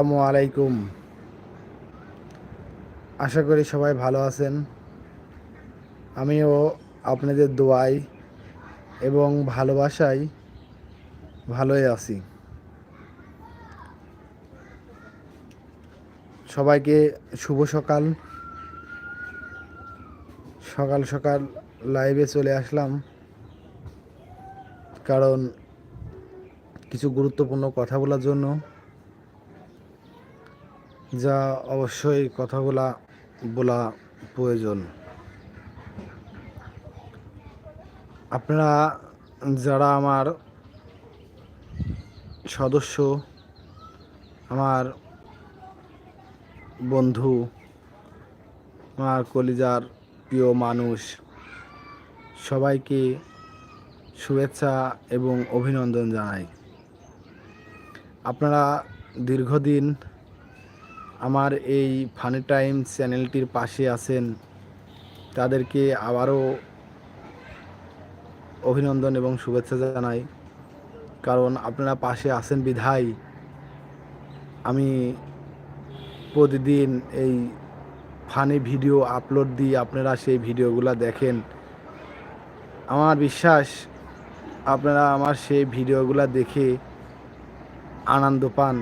আসসালামু আলাইকুম। আশা করি সবাই ভালো আছেন। আমিও আপনাদের দোয়াই এবং ভালোবাসায় ভালোই আছি। সবাইকে শুভ সকাল। সকাল সকাল লাইভে চলে আসলাম। কারণ কিছু গুরুত্বপূর্ণ কথা বলার জন্য যা অবশ্যই কথাগুলা বলা প্রয়োজন। আপনারা যারা আমার সদস্য, আমার বন্ধু, আমার কলিজার প্রিয় মানুষ, সবাইকে শুভেচ্ছা এবং অভিনন্দন জানাই। আপনারা দীর্ঘদিন আমার এই ফানি টাইম চ্যানেলটির পাশে আছেন। তাদেরকে আবারও অভিনন্দন এবং শুভেচ্ছা জানাই। কারণ আপনারা পাশে আছেন বিধায়। আমি প্রতিদিন এই ফানি ভিডিও আপলোড দিই আপনারা সেই ভিডিওগুলো দেখেন। আমার বিশ্বাস, আপনারা আমার সেই ভিডিওগুলো দেখে আনন্দ পান।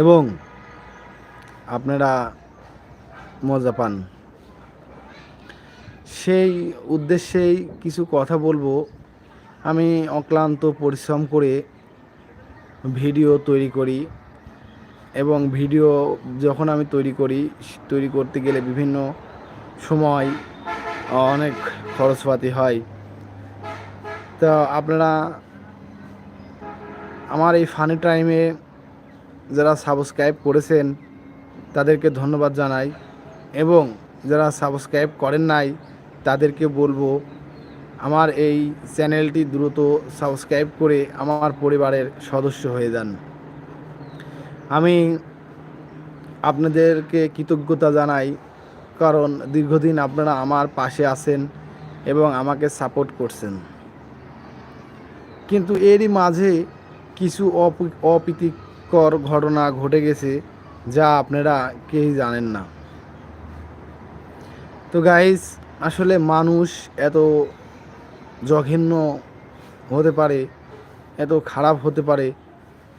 এবং আপনারা মজা পান। সেই উদ্দেশ্যেই কিছু কথা বলব। আমি অক্লান্ত পরিশ্রম করে ভিডিও তৈরি করি এবং ভিডিও যখন আমি তৈরি করি, তৈরি করতে গেলে বিভিন্ন সময় অনেক খরচপাতি হয়। তো আপনারা আমার এই ফানি টাইমে যারা সাবস্ক্রাইব করেছেন, তাদেরকে ধন্যবাদ জানাই এবং যারা সাবস্ক্রাইব করেন নাই, তাদেরকে বলব আমার এই চ্যানেলটি দ্রুত সাবস্ক্রাইব করে আমার পরিবারের সদস্য হয়ে যান। আমি আপনাদেরকে কৃতজ্ঞতা জানাই, কারণ দীর্ঘদিন আপনারা আমার পাশে আছেন এবং আমাকে সাপোর্ট করছেন। কিন্তু এরই মাঝে কিছু অপ- অপ্রীতিকর ঘটনা ঘটে গেছে যা আপনারা কেউই জানেন না। তো গাইস আসলে মানুষ এত জঘন্য হতে পারে, এত খারাপ হতে পারে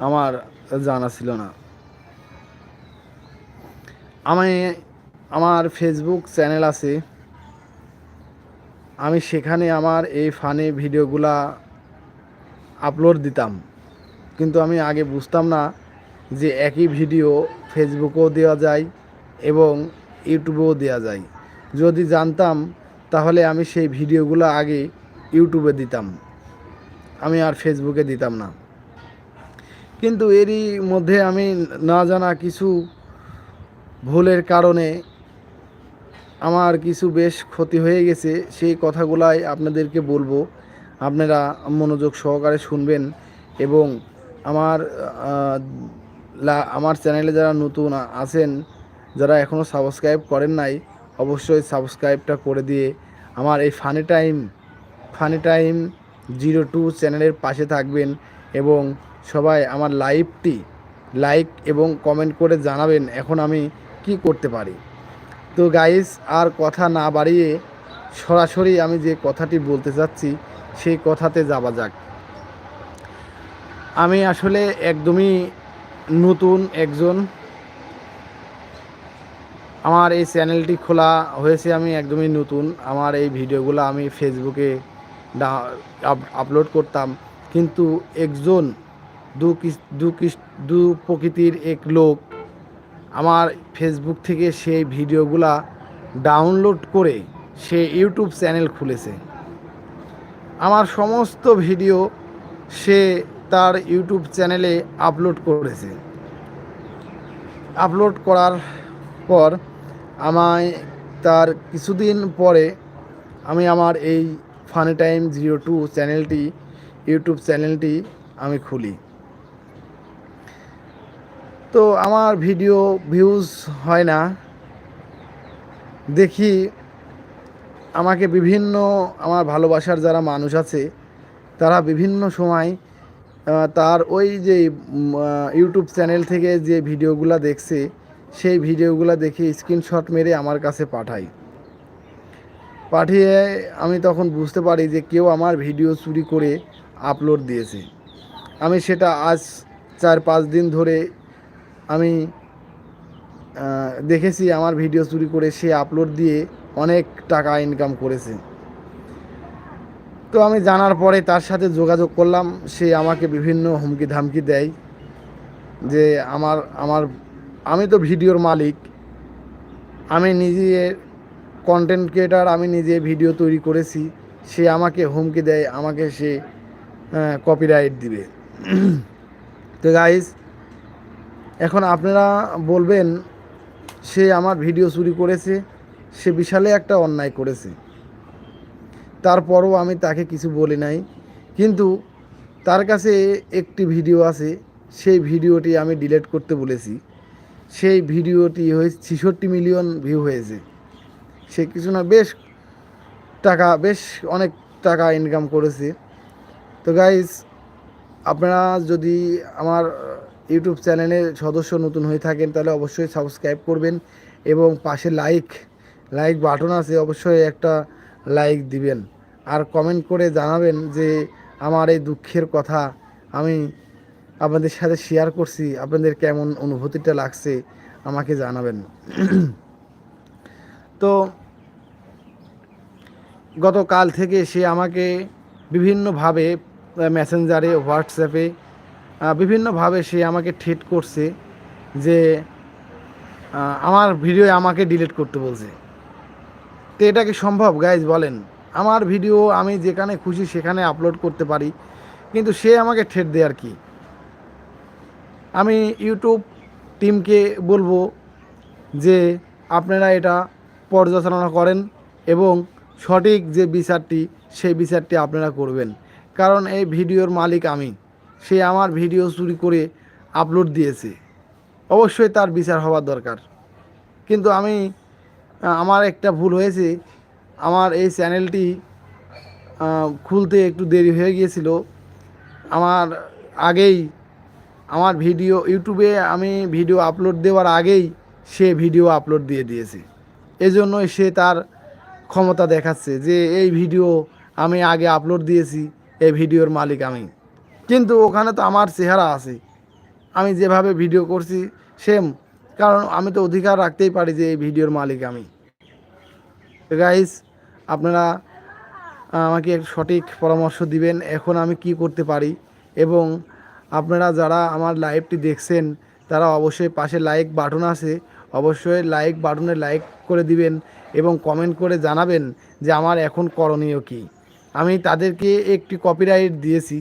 আমার জানা ছিল না। আমি, আমার ফেসবুক চ্যানেল আছে। আমি সেখানে আমার এই ফানি ভিডিওগুলা আপলোড দিতাম। কিন্তু আমি আগে বুঝতাম না যে একই ভিডিও ফেসবুকেও দেওয়া যায় এবং ইউটিউবেও দেওয়া যায়। যদি জানতাম, তাহলে আমি সেই ভিডিওগুলো আগে ইউটিউবে দিতাম। আমি আর ফেসবুকে দিতাম না। কিন্তু এরই মধ্যে আমি না জানা কিছু ভুলের কারণে আমার কিছু বেশ ক্ষতি হয়ে গেছে। সেই কথাগুলাই আপনাদেরকে বলব। আপনারা মনোযোগ সহকারে শুনবেন এবং আমার লা- আমার চ্যানেলে যারা নতুন আছেন, যারা এখনও সাবস্ক্রাইব করেন নাই, অবশ্যই সাবস্ক্রাইবটা করে দিয়ে আমার এই funny time funny time zero two চ্যানেলের পাশে থাকবেন এবং সবাই আমার লাইভটি লাইক এবং কমেন্ট করে জানাবেন এখন আমি কি করতে পারি। তো গাইস আর কথা না বাড়িয়ে সরাসরি আমি যে কথাটি বলতে চাচ্ছি, সেই কথাতে যাওয়া যাক। আমি আসলে একদমই নতুন একজন। আমার এই চ্যানেলটি খোলা হয়েছে, আমি একদমই নতুন। আমার এই ভিডিওগুলো আমি ফেসবুকে আপলোড করতাম। কিন্তু একজন দু দু দু প্রকৃতির এক লোক আমার ফেসবুক থেকে সেই ভিডিওগুলা ডাউনলোড করে সে ইউটিউব চ্যানেল খুলেছে। আমার সমস্ত ভিডিও সে তার ইউটিউব চ্যানেলে আপলোড করেছে। আপলোড করার পর আমায় তার কিছুদিন পরে আমি আমার এই ফানি টাইম জিরো টু চ্যানেলটি, ইউটিউব চ্যানেলটি আমি খুলি। তো আমার ভিডিও ভিউজ হয় না। দেখি আমাকে বিভিন্ন, আমার ভালোবাসার যারা মানুষ আছে, তারা বিভিন্ন সময় তার ওই যে ইউটিউব চ্যানেল থেকে যে ভিডিওগুলো দেখছে, সেই ভিডিওগুলো দেখে স্ক্রিনশট মেরে আমার কাছে পাঠায় পাঠিয়ে আমি তখন বুঝতে পারি যে কেউ আমার ভিডিও চুরি করে আপলোড দিয়েছে। আমি সেটা আজ চার পাঁচ দিন ধরে আমি দেখেছি আমার ভিডিও চুরি করে সে আপলোড দিয়ে অনেক টাকা ইনকাম করেছে। তো আমি জানার পরে তার সাথে যোগাযোগ করলাম। সে আমাকে বিভিন্ন হুমকি ধামকি দেয় যে আমার আমার, আমি তো ভিডিওর মালিক। আমি নিজে কন্টেন্ট ক্রিয়েটার আমি নিজে ভিডিও তৈরি করেছি। সে আমাকে হুমকি দেয়, আমাকে সে কপিরাইট দিবে। তো গাইস এখন আপনারা বলবেন, সে আমার ভিডিও চুরি করেছে, সে বিশালে একটা অন্যায় করেছে। তারপরও আমি তাকে কিছু বলি নাই। কিন্তু তার কাছে একটি ভিডিও আছে, সেই ভিডিওটি আমি ডিলিট করতে বলেছি। সেই ভিডিওটি হয়েছে ছেষট্টি মিলিয়ন ভিউ হয়েছে। সে কিছু না, বেশ টাকা, বেশ অনেক টাকা ইনকাম করেছে। তো গাইজ আপনারা যদি আমার ইউটিউব চ্যানেলের সদস্য নতুন হয়ে থাকেন, তাহলে অবশ্যই সাবস্ক্রাইব করবেন এবং পাশে লাইক লাইক বাটন আছে, অবশ্যই একটা লাইক দিবেন। আর কমেন্ট করে জানাবেন যে আমার এই দুঃখের কথা আমি আপনাদের সাথে শেয়ার করছি। আপনাদের কেমন অনুভূতিটা লাগছে আমাকে জানাবেন। তো গতকাল থেকে সে আমাকে বিভিন্নভাবে মেসেঞ্জারে হোয়াটসঅ্যাপে বিভিন্নভাবে সে আমাকে ঠেট করছে যে আমার ভিডিও আমাকে ডিলিট করতে বলছে। তো এটা কি সম্ভব? গাইজ বলেন। আমার ভিডিও আমি যেখানে খুশি সেখানে আপলোড করতে পারি। কিন্তু সে আমাকে ঠেট দেয় আর কি। আমি ইউটিউব টিমকে বলব যে আপনারা এটা পর্যালোচনা করেন এবং সঠিক যে বিচারটি, সেই বিচারটি আপনারা করবেন। কারণ এই ভিডিওর মালিক আমি। সে আমার ভিডিও চুরি করে আপলোড দিয়েছে। অবশ্যই তার বিচার হওয়ার দরকার। কিন্তু আমি আমার একটা ভুল হয়েছে। আমার এই চ্যানেলটি খুলতে একটু দেরি হয়ে গিয়েছিল। আমার আগেই আমার ভিডিও ইউটিউবে আমি ভিডিও আপলোড দেওয়ার আগেই সে ভিডিও আপলোড দিয়ে দিয়েছে। এজন্যই সে তার ক্ষমতা দেখাচ্ছে যে এই ভিডিও আমি আগে আপলোড দিয়েছি, এই ভিডিওর মালিক আমি। কিন্তু ওখানে তো আমার চেহারা আছে। আমি যেভাবে ভিডিও করছি, সেম। কারণ আমি তো অধিকার রাখতেই পারি যে এই ভিডিওর মালিক আমি। গাইস আপনারা আমাকে সঠিক পরামর্শ দিবেন এখন আমি কি করতে পারি। এবং আপনারা যারা আমার লাইভটি দেখছেন, তারা অবশ্যই পাশে লাইক বাটন আছে। অবশ্যই লাইক বাটনে লাইক করে দিবেন এবং কমেন্ট করে জানাবেন যে আমার এখন করণীয় কী। আমি তাদেরকে একটি কপিরাইট দিয়েছি।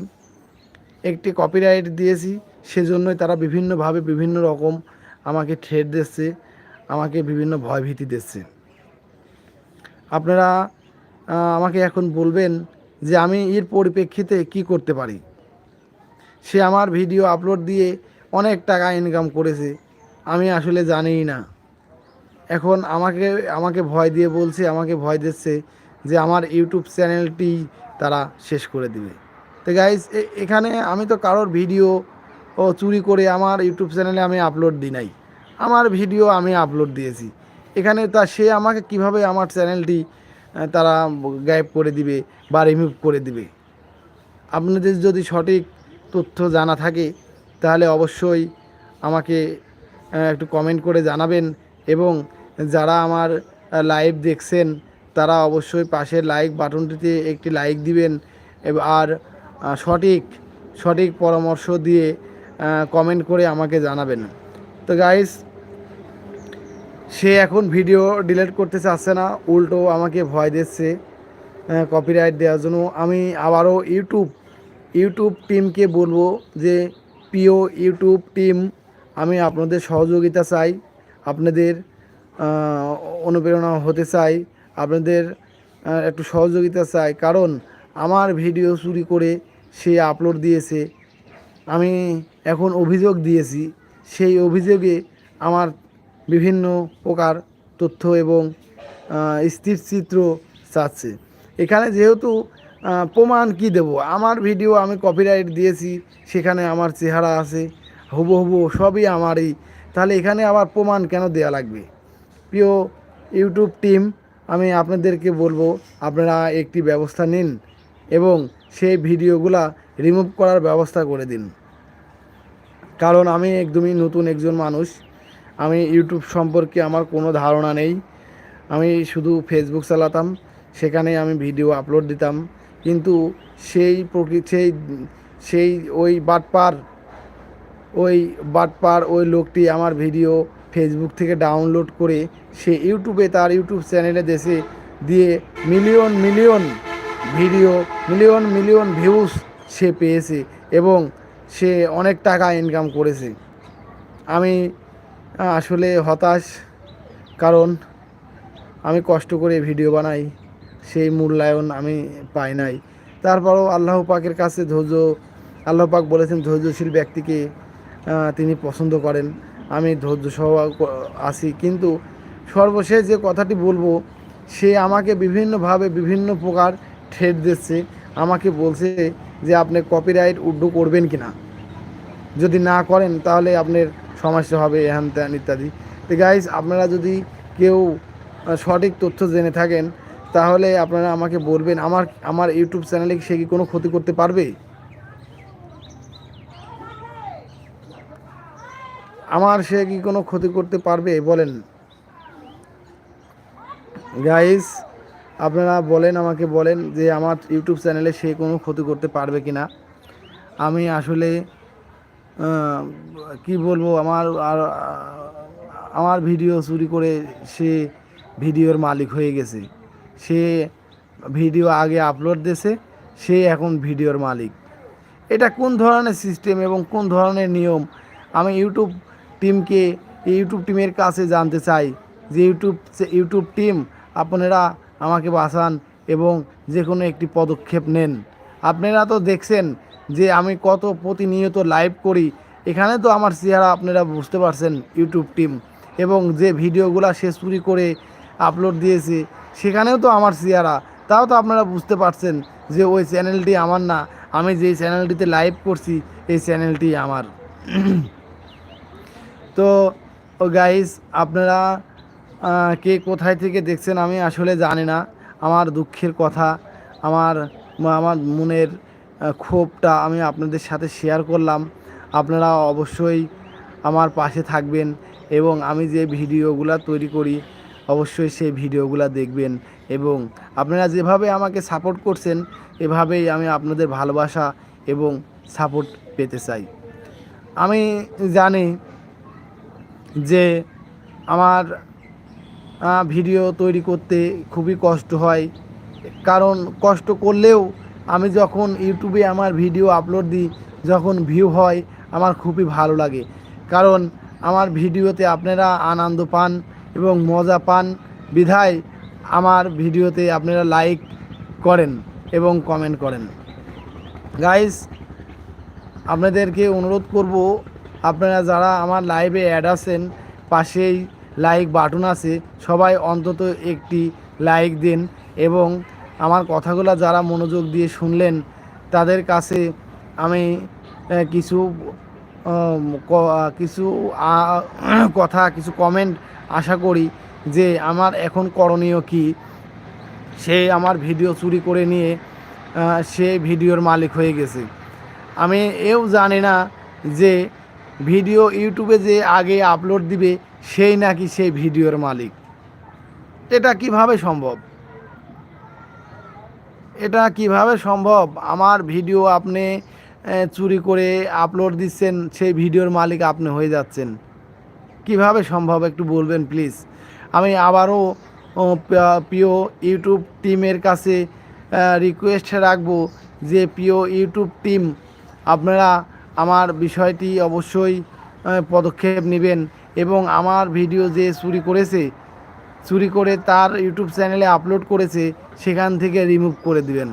একটি কপিরাইট দিয়েছি, সেজন্যই তারা বিভিন্নভাবে বিভিন্ন রকম আমাকে ঠেট দিচ্ছে, আমাকে বিভিন্ন ভয়ভীতি দিচ্ছে। আপনারা আমাকে এখন বলবেন যে আমি এর পরিপ্রেক্ষিতে কি করতে পারি। সে আমার ভিডিও আপলোড দিয়ে অনেক টাকা ইনকাম করেছে, আমি আসলে জানিই না। এখন আমাকে আমাকে ভয় দিয়ে বলছে, আমাকে ভয় দিচ্ছে যে আমার ইউটিউব চ্যানেলটি তারা শেষ করে দিবে। তো গাইজ এখানে আমি তো কারোর ভিডিও ও চুরি করে আমার ইউটিউব চ্যানেলে আমি আপলোড দিই নাই। আমার ভিডিও আমি আপলোড দিয়েছি। এখানে তা সে আমাকে কীভাবে আমার চ্যানেলটি তারা গায়েব করে দিবে বা রিমুভ করে দিবে? আপনাদের যদি সঠিক তথ্য জানা থাকে, তাহলে অবশ্যই আমাকে একটু কমেন্ট করে জানাবেন এবং যারা আমার লাইভ দেখছেন, তারা অবশ্যই পাশের লাইক বাটনটিতে একটি লাইক দিবেন আর সঠিক সঠিক পরামর্শ দিয়ে কমেন্ট করে আমাকে জানাবেন। তো গাইস সে এখন ভিডিও ডিলিট করতে চাচ্ছে না। উল্টো আমাকে ভয় দিচ্ছে কপিরাইট দেওয়ার জন্য। আমি আবারও ইউটিউব ইউটিউব টিমকে বলব যে, প্রিয় ইউটিউব টিম আমি আপনাদের সহযোগিতা চাই, আপনাদের অনুপ্রেরণা হতে চাই, আপনাদের একটু সহযোগিতা চাই। কারণ আমার ভিডিও চুরি করে সে আপলোড দিয়েছে। আমি এখন অভিযোগ দিয়েছি, সেই অভিযোগে আমার বিভিন্ন প্রকার তথ্য এবং আহ, স্থির চিত্র চাচ্ছে। এখানে যেহেতু প্রমাণ কি দেব? আমার ভিডিও আমি কপিরাইট দিয়েছি সেখানে আমার চেহারা আছে হুবহু সবই আমারই। তাহলে এখানে আবার প্রমাণ কেন দেওয়া লাগবে? প্রিয় ইউটিউব টিম আমি আপনাদেরকে বলব আপনারা একটি ব্যবস্থা নিন এবং সেই ভিডিওগুলা রিমুভ করার ব্যবস্থা করে দিন। কারণ আমি একদমই নতুন একজন মানুষ আমি ইউটিউব সম্পর্কে আমার কোনো ধারণা নেই। আমি শুধু ফেসবুক চালাতাম, সেখানে আমি ভিডিও আপলোড দিতাম। কিন্তু সেই প্রকৃতি সেই সেই ওই বাটপার ওই বাটপার, ওই লোকটি আমার ভিডিও ফেসবুক থেকে ডাউনলোড করে সে ইউটিউবে তার ইউটিউব চ্যানেলে দেশে দিয়ে million million video million million views সে পেয়েছে এবং সে অনেক টাকা ইনকাম করেছে। আমি আসলে হতাশ, কারণ আমি কষ্ট করে ভিডিও বানাই, সেই মূল্যায়ন আমি পাই নাই। তারপরও আল্লাহ পাকের কাছে ধৈর্য, আল্লাহ পাক বলেছেন, ধৈর্যশীল ব্যক্তিকে তিনি পছন্দ করেন। আমি ধৈর্য সহ আছি, কিন্তু সর্বশেষ যে কথাটি বলব, সে আমাকে বিভিন্নভাবে বিভিন্ন প্রকার ঠেট দিচ্ছে। আমাকে বলছে যে, আপনি কপিরাইট উড্ডু করবেন কি না যদি না করেন, তাহলে আপনার সমস্যা হবে হ্যান ত্যান ইত্যাদি। তো গাইজ আপনারা যদি কেউ সঠিক তথ্য জেনে থাকেন, তাহলে আপনারা আমাকে বলবেন, আমার আমার ইউটিউব চ্যানেলে সে কি কোনো ক্ষতি করতে পারবে? আমার সে কি কোনো ক্ষতি করতে পারবে? বলেন। গাইস আপনারা বলেন, আমাকে বলেন যে আমার ইউটিউব চ্যানেলে সে কোনো ক্ষতি করতে পারবে কি না আমি আসলে কি বলব, আমার আর, আমার ভিডিও চুরি করে সে ভিডিওর মালিক হয়ে গেছে। সে ভিডিও আগে আপলোড দিয়েছে, সে এখন ভিডিওর মালিক। এটা কোন ধরনের সিস্টেম এবং কোন ধরনের নিয়ম? আমি ইউটিউব টিমকে, ইউটিউব টিমের কাছে জানতে চাই যে ইউটিউব ইউটিউব টিম, আপনারা আমাকে বাঁচান এবং যে কোনো একটি পদক্ষেপ নেন। আপনারা তো দেখছেন যে আমি কত প্রতিনিয়ত লাইভ করি, এখানে তো আমার চেহারা আপনারা বুঝতে পারছেন ইউটিউব টিম এবং যে ভিডিওগুলো সে চুরি করে আপলোড দিয়েছে, সেখানেও তো আমার চেহারা। তাও তো আপনারা বুঝতে পারছেন যে ওই চ্যানেলটি আমার না। আমি যে চ্যানেলটিতে লাইভ করছি, এই চ্যানেলটি আমার। তো গাইস আপনারা কে কোথায় থেকে দেখছেন আমি আসলে জানি না। আমার দুঃখের কথা, আমার আমার মনের ক্ষোভটা আমি আপনাদের সাথে শেয়ার করলাম। আপনারা অবশ্যই আমার পাশে থাকবেন এবং আমি যে ভিডিওগুলো তৈরি করি, অবশ্যই সেই ভিডিওগুলো দেখবেন এবং আপনারা যেভাবে আমাকে সাপোর্ট করছেন, এভাবেই আমি আপনাদের ভালোবাসা এবং সাপোর্ট পেতে চাই। আমি জানি যে আমার ভিডিও তৈরি করতে খুবই কষ্ট হয়, কারণ কষ্ট করলেও আমি যখন ইউটিউবে আমার ভিডিও আপলোড দিই, যখন ভিউ হয়, আমার খুবই ভালো লাগে। কারণ আমার ভিডিওতে আপনারা আনন্দ পান এবং মজা পান। বিধায় আমার ভিডিওতে আপনারা লাইক করেন এবং কমেন্ট করেন। গাইস আপনাদেরকে অনুরোধ করব, আপনারা যারা আমার লাইভে অ্যাড আছেন, পাশেই লাইক বাটন আছে, সবাই অন্তত একটি লাইক দিন এবং আমার কথাগুলো যারা মনোযোগ দিয়ে শুনলেন, তাদের কাছে আমি কিছু কিছু কথা, কিছু কমেন্ট আশা করি যে আমার এখন করণীয় কি। সে আমার ভিডিও চুরি করে নিয়ে সে ভিডিওর মালিক হয়ে গেছে। আমি এও জানি না যে ভিডিও ইউটিউবে যে আগে আপলোড দিবে, সেই নাকি সেই ভিডিওর মালিক। এটা কীভাবে সম্ভব? এটা কীভাবে সম্ভব? আমার ভিডিও আপনি চুরি করে আপলোড দিচ্ছেন, সেই ভিডিওর মালিক আপনি হয়ে যাচ্ছেন। কীভাবে সম্ভব? একটু বলবেন, প্লিজ। আমি আবারও প্রিয় ইউটিউব টিমের কাছে রিকোয়েস্ট রাখব যে, প্রিয় ইউটিউব টিম, আপনারা আমার বিষয়টি অবশ্যই পদক্ষেপ নেবেন এবং আমার ভিডিও যে চুরি করেছে, চুরি করে তার ইউটিউব চ্যানেলে আপলোড করেছে সেখান থেকে রিমুভ করে দিবেন।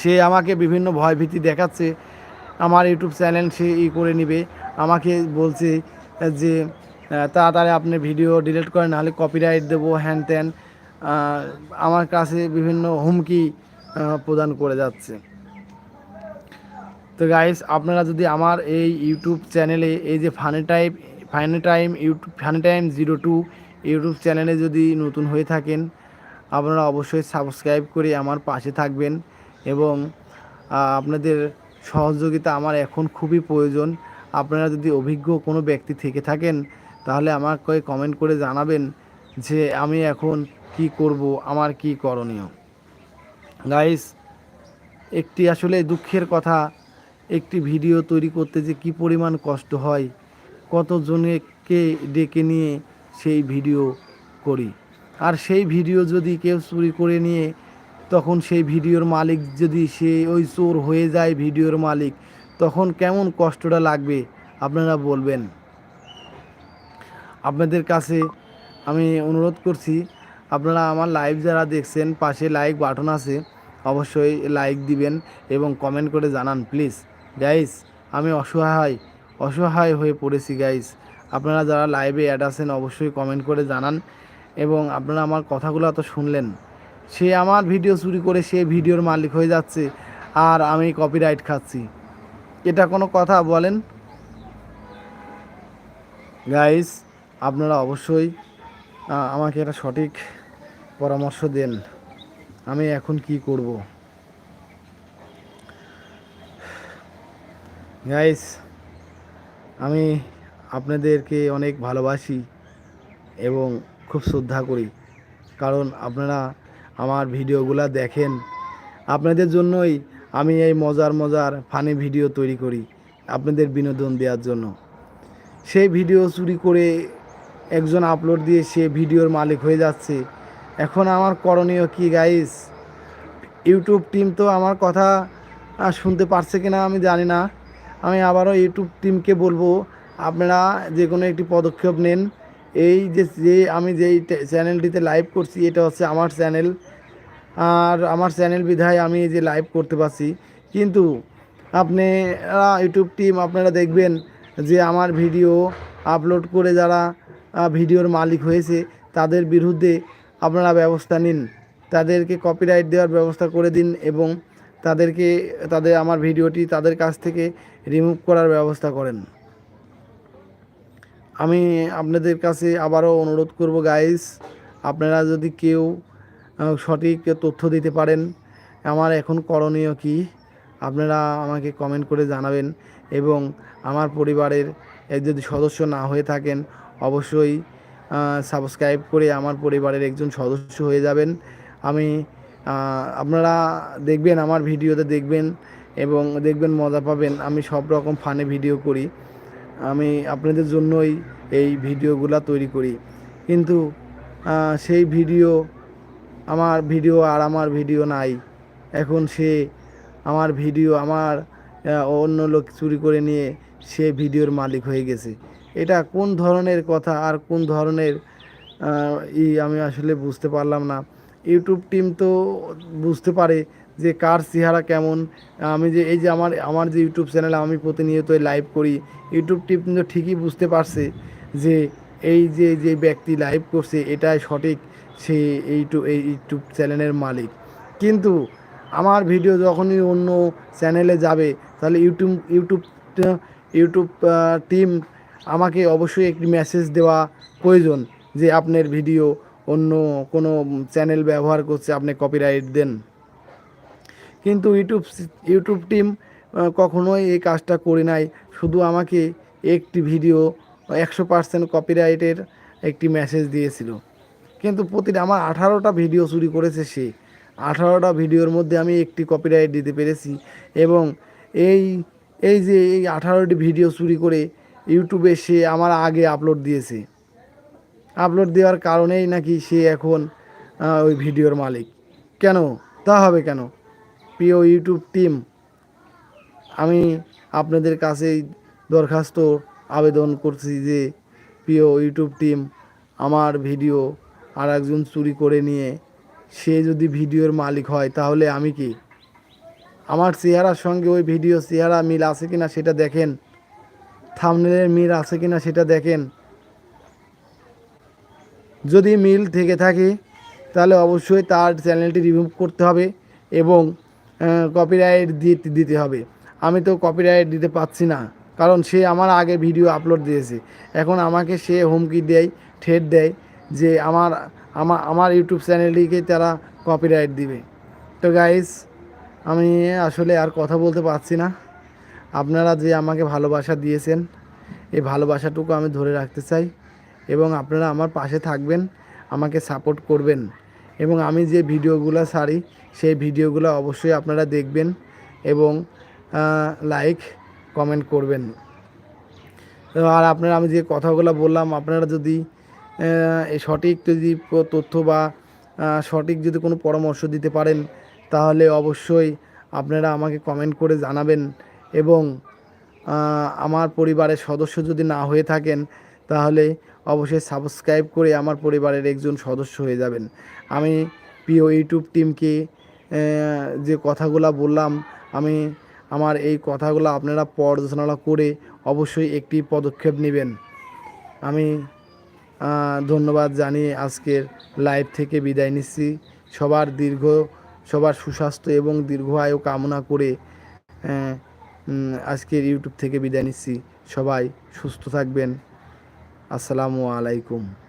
সে আমাকে বিভিন্ন ভয়ভীতি দেখাচ্ছে। আমার ইউটিউব চ্যানেল সে ই করে নিবে। আমাকে বলছে যে তাড়াতাড়ি আপনি ভিডিও ডিলিট করেন, নাহলে কপিরাইট দেবো হ্যান ত্যান। আমার কাছে বিভিন্ন হুমকি প্রদান করে যাচ্ছে। তো গাইস আপনারা যদি আমার এই ইউটিউব চ্যানেলে, এই যে funny type funny time YouTube funny time zero two YouTube চ্যানেলে যদি নতুন হয়ে থাকেন আপনারা অবশ্যই সাবস্ক্রাইব করে আমার পাশে থাকবেন এবং আপনাদের সহযোগিতা আমার এখন খুবই প্রয়োজন। আপনারা যদি অভিজ্ঞ কোনো ব্যক্তি থেকে থাকেন, তাহলে আমাকে কমেন্ট করে জানাবেন যে আমি এখন কি করব, আমার কি করণীয়। গাইস একটি আসলে দুঃখের কথা, একটি ভিডিও তৈরি করতে যে কি পরিমাণ কষ্ট হয়, কতজনকে ডেকে নিয়ে সেই ভিডিও করি। আর সেই ভিডিও যদি কেউ চুরি করে নিয়ে, তখন সেই ভিডিওর মালিক যদি সে ওই চোর হয়ে যায় ভিডিওর মালিক, তখন কেমন কষ্টটা লাগবে আপনারা বলবেন? আপনাদের কাছে আমি অনুরোধ করছি, আপনারা আমার লাইভ যারা দেখছেন, পাশে লাইক বাটন আছে, অবশ্যই লাইক দিবেন এবং কমেন্ট করে জানান প্লিজ গাইস আমি অসহায় অসহায় হয়ে পড়েছি গাইস আপনারা যারা লাইভে অ্যাড আছেন, অবশ্যই কমেন্ট করে জানান। এবং আপনারা আমার কথাগুলো তো শুনলেন। সে আমার ভিডিও চুরি করে সে ভিডিওর মালিক হয়ে যাচ্ছে, আর আমি কপিরাইট খাচ্ছি। এটা কোনো কথা বলেন? গাইস আপনারা অবশ্যই আমাকে একটা সঠিক পরামর্শ দেন। আমি এখন কি করব? গাইস আমি আপনাদেরকে অনেক ভালোবাসি এবং খুব শ্রদ্ধা করি। কারণ আপনারা আমার ভিডিওগুলো দেখেন। আপনাদের জন্যই আমি এই মজার মজার ফানি ভিডিও তৈরি করি আপনাদের বিনোদন দেওয়ার জন্য। সেই ভিডিও চুরি করে একজন আপলোড দিয়ে সে ভিডিওর মালিক হয়ে যাচ্ছে। এখন আমার করণীয় কি গাইস ইউটিউব টিম তো আমার কথা শুনতে পারছে কিনা আমি জানি না। আমি আবারও ইউটিউব টিমকে বলব, আপনারা যে কোনো একটি পদক্ষেপ নেন। এই যে যে আমি যেই চ্যানেলটিতে লাইভ করছি, এটা হচ্ছে আমার চ্যানেল আর আমার চ্যানেল বিধায় আমি যে লাইভ করতে পারছি। কিন্তু আপনারা ইউটিউব টিম আপনারা দেখবেন যে আমার ভিডিও আপলোড করে যারা ভিডিওর মালিক হয়েছে, তাদের বিরুদ্ধে আপনারা ব্যবস্থা নিন। তাদেরকে কপিরাইট দেওয়ার ব্যবস্থা করে দিন এবং তাদেরকে, তাদের আমার ভিডিওটি তাদের কাছ থেকে রিমুভ করার ব্যবস্থা করেন। আমি আপনাদের কাছে আবারও অনুরোধ করব গাইস আপনারা যদি কেউ সঠিক তথ্য দিতে পারেন, আমার এখন করণীয় কি, আপনারা আমাকে কমেন্ট করে জানাবেন এবং আমার পরিবারের যদি সদস্য না হয়ে থাকেন, অবশ্যই সাবস্ক্রাইব করে আমার পরিবারের একজন সদস্য হয়ে যাবেন। আমি আপনারা দেখবেন, আমার ভিডিওতে দেখবেন এবং দেখবেন মজা পাবেন। আমি সব রকম ফানে ভিডিও করি। আমি আপনাদের জন্যই এই ভিডিওগুলা তৈরি করি। কিন্তু সেই ভিডিও আমার ভিডিও আর আমার ভিডিও নাই। এখন সে আমার ভিডিও আমার অন্য লোক চুরি করে নিয়ে সে ভিডিওর মালিক হয়ে গেছে। এটা কোন ধরনের কথা আর কোন ধরনের ই আমি আসলে বুঝতে পারলাম না। ইউটিউব টিম তো বুঝতে পারে যে কার চেহারা কেমন, আমি যে এই যে আমার আমার যে ইউটিউব চ্যানেলে আমি প্রতিনিয়ত লাইভ করি, ইউটিউব টিম কিন্তু ঠিকই বুঝতে পারছে যে এই যে যে ব্যক্তি লাইভ করছে, এটাই সঠিক সে এইটু এই ইউটিউব চ্যানেলের মালিক। কিন্তু আমার ভিডিও যখনই অন্য চ্যানেলে যাবে, তাহলে ইউটিউব ইউটিউব ইউটিউব টিম আমাকে অবশ্যই একটি মেসেজ দেওয়া প্রয়োজন যে আপনার ভিডিও অন্য কোনো চ্যানেল ব্যবহার করছে, আপনি কপিরাইট দেন। কিন্তু ইউটিউব ইউটিউব টিম কখনোই এই কাজটা করে নাই। শুধু আমাকে একটি ভিডিও, একশো পার্সেন্ট কপিরাইটের একটি মেসেজ দিয়েছিল। কিন্তু প্রতিটা, আমার আঠারোটা ভিডিও চুরি করেছে সে। আঠারোটা ভিডিওর মধ্যে আমি একটি কপিরাইট দিতে পেরেছি এবং এই এই যে এই আঠারোটি ভিডিও চুরি করে ইউটিউবে সে আমার আগে আপলোড দিয়েছে। আপলোড দেওয়ার কারণেই নাকি সে এখন ওই ভিডিওর মালিক। কেন? তা হবে কেন? প্রিয় ইউটিউব টিম, আমি আপনাদের কাছেই দরখাস্ত আবেদন করছি যে প্রিয় ইউটিউব টিম আমার ভিডিও আর একজন চুরি করে নিয়ে সে যদি ভিডিওর মালিক হয় তাহলে আমি কি? আমার চেহারার সঙ্গে ওই ভিডিও চেহারা মিল আছে কিনা সেটা দেখেন। থামনেলের মিল আছে কিনা সেটা দেখেন। যদি মিল থেকে থাকে, তাহলে অবশ্যই তার চ্যানেলটি রিমুভ করতে হবে এবং কপিরাইট দিতে হবে। আমি তো কপিরাইট দিতে পারছি না, কারণ সে আমার আগে ভিডিও আপলোড দিয়েছে। এখন আমাকে সে হুমকি দেয়, ঠেট দেয় যে আমার আমার আমার ইউটিউব চ্যানেলটিকে তারা কপিরাইট দিবে। তো গাইস আমি আসলে আর কথা বলতে পারছি না। আপনারা যে আমাকে ভালোবাসা দিয়েছেন, এই ভালোবাসাটুকু আমি ধরে রাখতে চাই এবং আপনারা আমার পাশে থাকবেন, আমাকে সাপোর্ট করবেন। এবং আমি যে ভিডিওগুলো ছাড়ি, সেই ভিডিওগুলো অবশ্যই আপনারা দেখবেন এবং লাইক কমেন্ট করবেন। আর আপনারা আমি যে কথাগুলো বললাম, আপনারা যদি সঠিক যদি তথ্য বা সঠিক যদি কোনো পরামর্শ দিতে পারেন, তাহলে অবশ্যই আপনারা আমাকে কমেন্ট করে জানাবেন এবং আমার পরিবারের সদস্য যদি না হয়ে থাকেন তাহলে অবশ্যই সাবস্ক্রাইব করে আমার পরিবারের একজন সদস্য হয়ে যাবেন। আমি প্রিয় ইউটিউব টিমকে যে কথাগুলো বললাম, আমি আমার এই কথাগুলো আপনারা পর্যালোচনা করে অবশ্যই একটি পদক্ষেপ নেবেন। আমি ধন্যবাদ জানিয়ে আজকের লাইভ থেকে বিদায় নিচ্ছি। সবার দীর্ঘ, সবার সুস্বাস্থ্য এবং দীর্ঘ আয়ু কামনা করে আজকের ইউটিউব থেকে বিদায় নিচ্ছি। সবাই সুস্থ থাকবেন। আসসালামু আলাইকুম।